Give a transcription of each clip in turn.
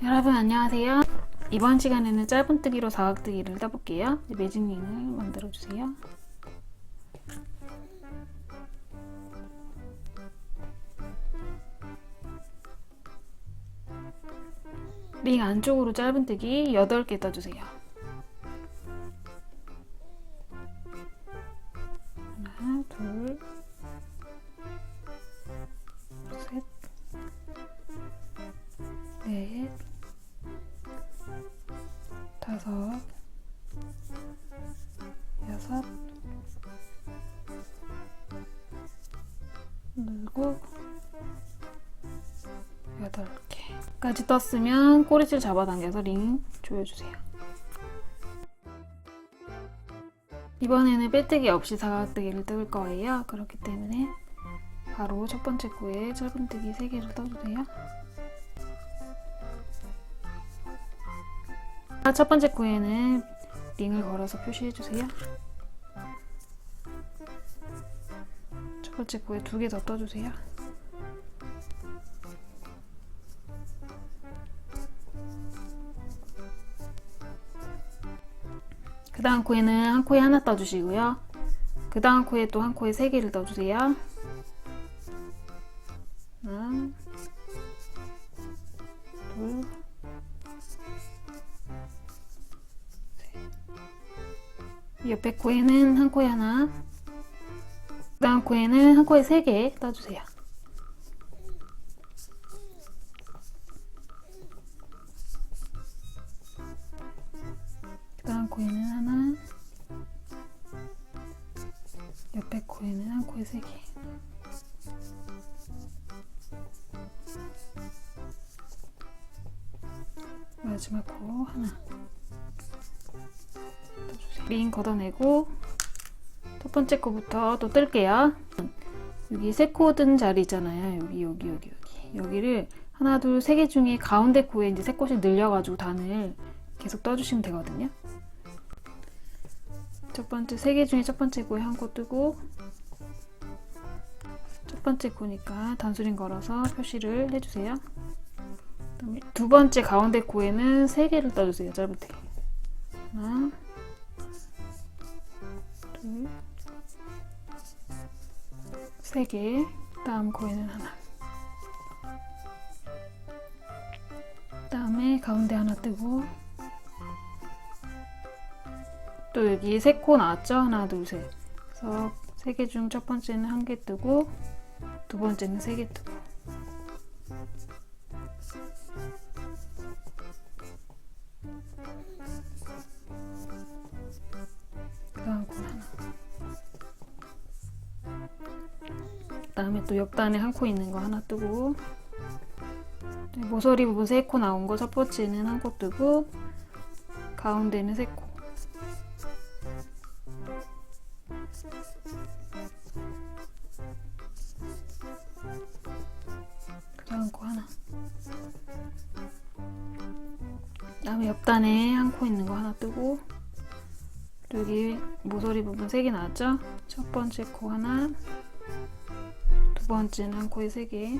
여러분 안녕하세요. 이번 시간에는 짧은뜨기로 사각뜨기를 떠볼게요. 매직링을 만들어주세요. 링 안쪽으로 짧은뜨기 8개 떠주세요. 하나, 둘, 셋, 넷, 다섯, 여섯, 일곱, 여덟 개까지 떴으면 꼬리줄 잡아당겨서 링 조여주세요. 이번에는 빼뜨기 없이 사각뜨기를 뜰 거예요. 그렇기 때문에 바로 첫 번째 코에 짧은뜨기 3개를 떠주세요. 아, 첫 번째 코에는 링을 걸어서 표시해주세요. 첫 번째 코에 두 개 더 떠주세요. 그 다음 코에는 한 코에 하나 떠주시고요. 그 다음 코에 또 한 코에 세 개를 떠주세요. 하나, 둘, 옆에 코에는 한 코에 하나, 그 다음 코에는 한 코에 세개 떠주세요. 그 다음 코에는 하나, 옆에 코에는 한 코에 세 개. 마지막 코 하나. 링 걷어내고 첫 번째 코부터 또 뜰게요. 여기 세코 든 자리 있잖아요. 여기 여기 여기 여기 여기를 하나 둘 세 개 중에 가운데 코에 이제 세 곳이 늘려가지고 단을 계속 떠주시면 되거든요. 첫 번째 세 개 중에 첫 번째 코에 한 코 뜨고 첫 번째 코니까 단수링 걸어서 표시를 해주세요. 두 번째 가운데 코에는 세 개를 떠주세요. 짧은데 하나, 둘, 세 개. 다음 코에는 하나. 그다음에 가운데 하나 뜨고 또 여기 세 코 나왔죠? 하나, 둘, 셋. 그래서 세 개 중 첫 번째는 한 개 뜨고 두 번째는 세 개 뜨고 다음에 또 옆단에 한 코 있는 거 하나 뜨고 네, 모서리 부분 세 코 나온 거 첫 번째는 한 코 뜨고 가운데는 세 코. 그다음 코 하나. 그다음에 옆단에 한 코 있는 거 하나 뜨고 여기 모서리 부분 세 개 나왔죠? 첫 번째 코 하나, 두 번째는 한 코에 세 개.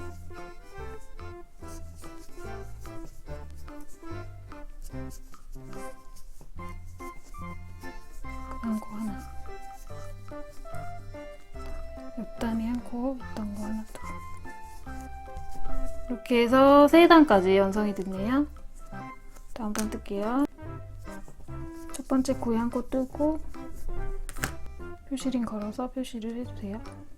그다음 코 하나. 옆단에 한 코, 있던 거 하나 더. 이렇게 해서 세 단까지 완성이 됐네요. 다음 번 뜰게요. 첫 번째 코에 한코 뜨고 표시링 걸어서 표시를 해주세요.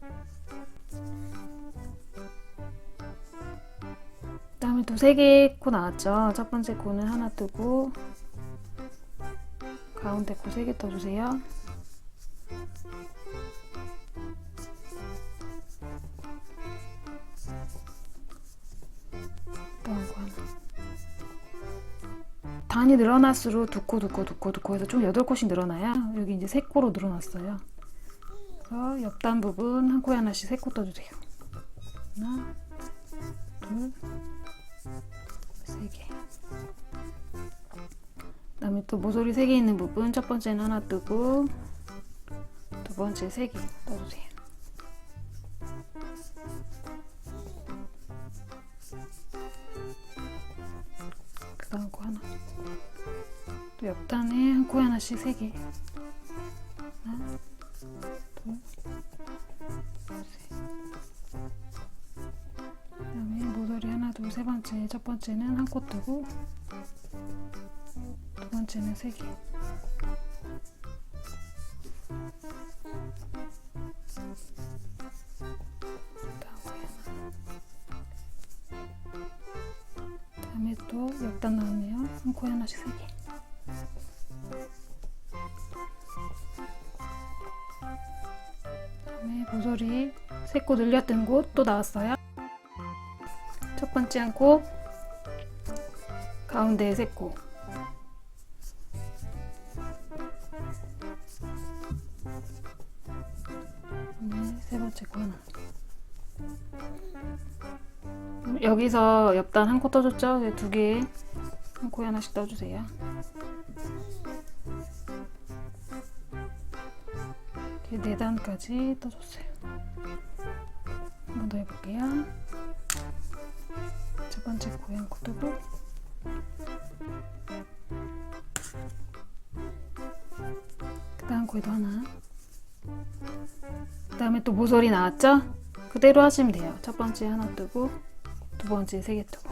그다음에 또세개코 나왔죠. 첫 번째 코는 하나 뜨고 가운데 코세개 떠주세요. 단이 늘어날수록 두 코, 두 코, 두 코, 두코 해서 총 여덟 코씩 늘어나요. 여기 이제 세 코로 늘어났어요. 그래서 옆단 부분 한 코에 하나씩 세코 떠주세요. 하나, 둘, 세 개. 그 다음에 또 모서리 세개 있는 부분 첫 번째는 하나 뜨고 두 번째 세개 떠주세요. 그 다음 코 하나. 또 옆단에 한 코에 하나씩 세 개. 세 번째. 첫 번째는 한 코 뜨고 두 번째는 세 개. 다음에 또 옆단 나왔네요. 한 코에 하나씩 세 개. 다음에 모서리 세 코 늘렸던 곳 또 나왔어요. 첫 번째 한 코, 가운데 세 코. 네, 세 번째 코 하나. 여기서 옆단 한 코 떠줬죠? 두 개, 한 코에 하나씩 떠주세요. 이렇게 네 단까지 떠줬어요. 한 번 더 해볼게요. 첫 번째 코 뜨고 그 다음 코에도 하나 그 다음에 또 모서리 나왔죠? 그대로 하시면 돼요. 첫 번째 하나 뜨고 두 번째 세 개 뜨고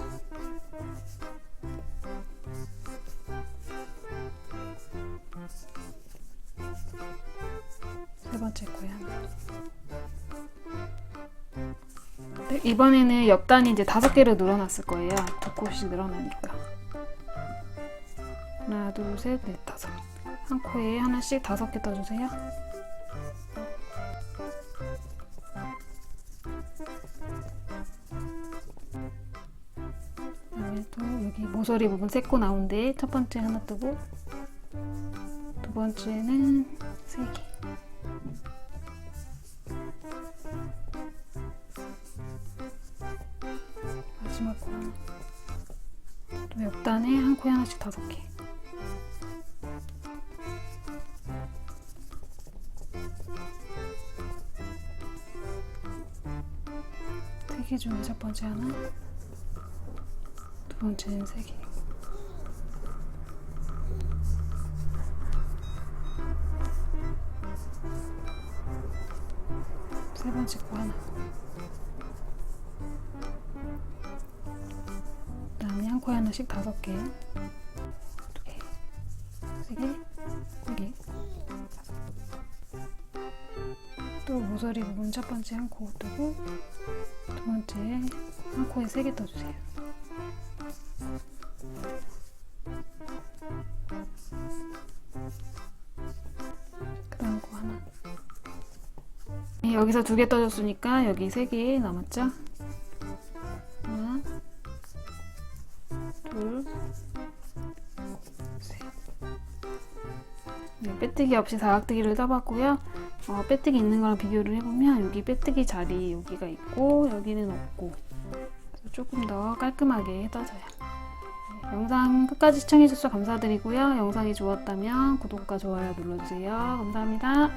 세 번째 코에 이번에는 옆단이 이제 다섯 개를 늘어났을 거예요. 두 코씩 늘어나니까. 하나, 둘, 셋, 넷, 다섯. 한 코에 하나씩 다섯 개 떠주세요. 또 여기 모서리 부분 세 코 나온데 첫 번째 하나 뜨고 두 번째는 세 개. 마지막 코. 또 옆단에 한 하나씩 다섯 개. 세 개 중에 첫 번째 하나, 두 번째는 세 개. 세 번째 코 하나. 코에 하나씩 다섯 개, 두 개, 세 개, 네 개. 또 모서리 부분 첫 번째 한 코 뜨고 두 번째 한 코에 세 개 떠주세요. 그다음 코 하나. 네, 여기서 두 개 떠줬으니까 여기 세 개 남았죠? 빼뜨기 없이 사각뜨기를 떠봤고요. 어, 빼뜨기 있는 거랑 비교를 해보면 여기 빼뜨기 자리 여기가 있고 여기는 없고 조금 더 깔끔하게 떠져요. 네, 영상 끝까지 시청해주셔서 감사드리고요. 영상이 좋았다면 구독과 좋아요 눌러주세요. 감사합니다.